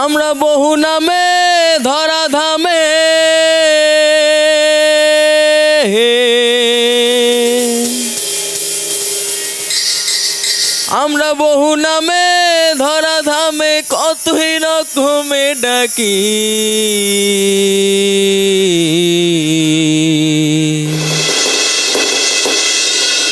আমরা বহু নামে ধরা ধামে আমরা বহু নামে ধরা ধামে কতই রকমে ডাকি।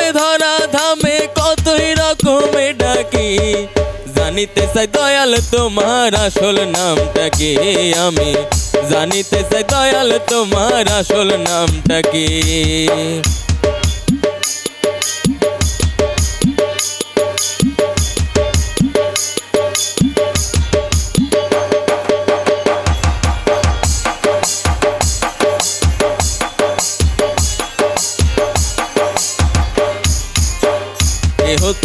নামে ধরা, ধামে কতই রকমে ডাকি। জানিতে চাই দয়াল তোমার আসল নামটা কি? আমি জানিতে চাই দয়াল তোমার আসল নামটা কি?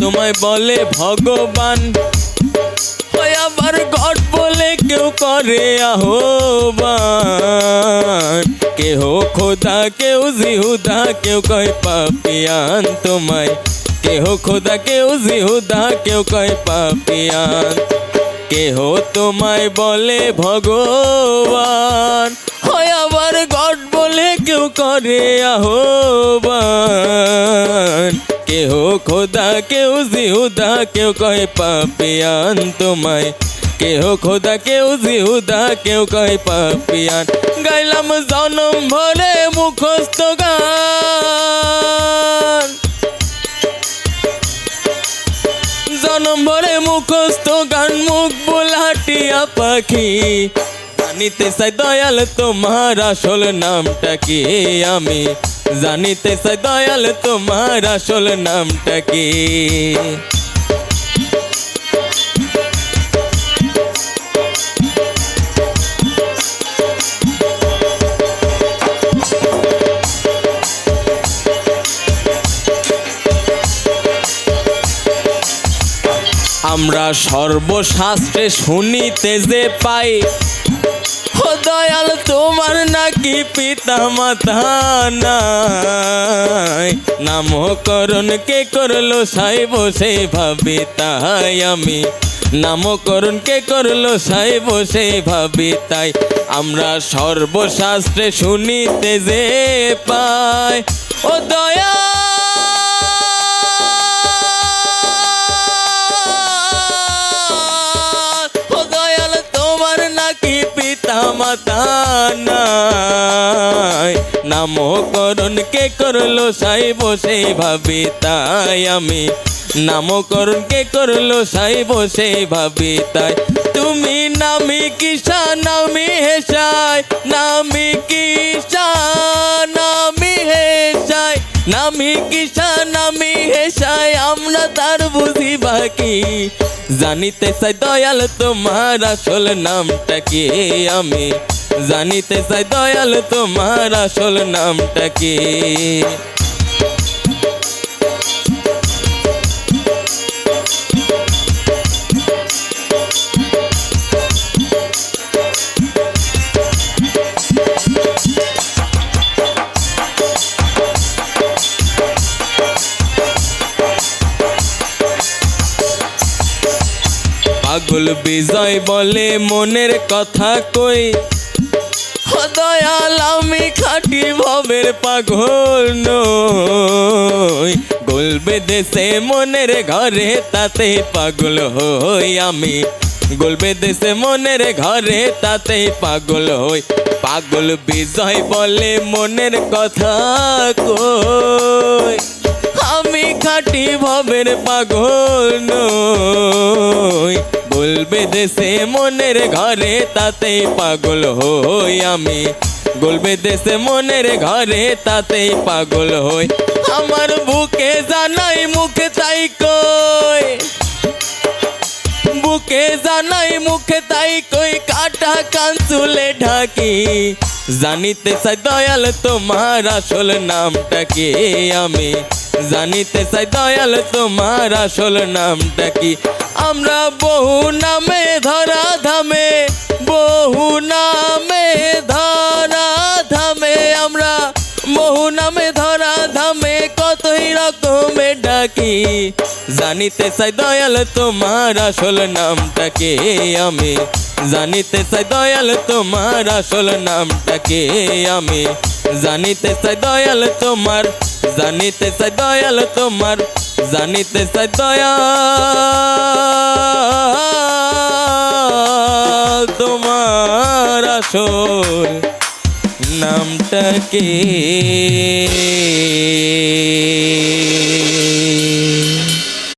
তোমায় বলে ভগবান। আবার গড বলে কেউ করে আহ্বান। কেহ খোদা, কেউ জিহুদা, কেউ কয় পাপিয়ান তোমায়। কেহ খোদা, কেউ জিহুদা, কেউ কয় পাপিয়ান। কেহ তোমায় বলে ভগবান। হয় আবার গড বলে কেউ করে আহ্বান। কেহ খোদা কেউ জিহুদা কেউ কয় পাপিয়ান তোমায় কেহ খোদা কেউ জিহুদা কেউ কয় পাপিয়ান গাইলাম জনম ভরে মুখস্থ গান জনম ভরে মুখস্থ গান মুখ বোলাটিয়া পাখি জানিতে চাই দয়াল তোমার আসল নামটা কি আমি জানিতে চাই দয়াল তোমার আসল নামটা কি? আমরা সর্বশাস্ত্রে শুনিতে যে পাই ও দয়াল, তোমার নাকি পিতা মাতা নাই। নামকরণ কে করল সাই সে ভাবি তাই আমি। নামকরণ কে করল সাই বসে ভাবি তাই। আমরা সর্বশাস্ত্রে শুনিতে যে পাই। ও দয়া নামকরণ কে করল সাই বসে ভাবি তাই আমি। নামকরণ কে করল সাই বসে ভাবি তাই। তুমি নামি কিসা, নামি হেসাই, নামি কিসা, নামি হেসাই, নামি কিসা, নামি হেসাই, আমরা তার বুঝি বাকি। জানিতে চাই দয়াল, তোমার আসল নামটা কি আমি? জানিতে চাই দয়াল তোমার আসল নামটা কি? পাগল বিজয় বলে মনের কথা কই? দয়াল, আমি খাটি ভবের পাগল নই। গলবে দেশে মনের ঘরে, তাতে পাগল হই আমি। গলবে দেশে মনের ঘরে, তাতে পাগল হই। পাগল বিজয় বলে মনের কথা কই। আমি খাটি ভবের পাগল নই। বলবে দেশে মনের ঘরে, তাতে পাগল হই আমি। গলবে দেশে মনের ঘরে, তাতে পাগল হই। আমার বুকে জানাই মুখে তাই কই। বুকে জানাই মুখে তাই কই, কাটা কান চুলে ঢাকি। জানিতে চাই দয়াল তোমার আসল নামটা কি আমি? জানিতে চাই দয়াল তোমার আসল নামটা কি? আমরা বহু নামে ধরা ধামে, বহু নামে ধরা ধামে, আমরা বহু নামে ধরা ধামে, কতই রকমে ডাকি। জানিতে চাই দয়াল তোমার আসল নামটা কে আমি। জানিতে চাই দয়াল তোমার আসল নামটা কে আমি। জানিতে চাই দয়াল তোমার, জানিতে চাই দয়াল তোমার জানিতে চাই দয়া। তোমার নামটা কে?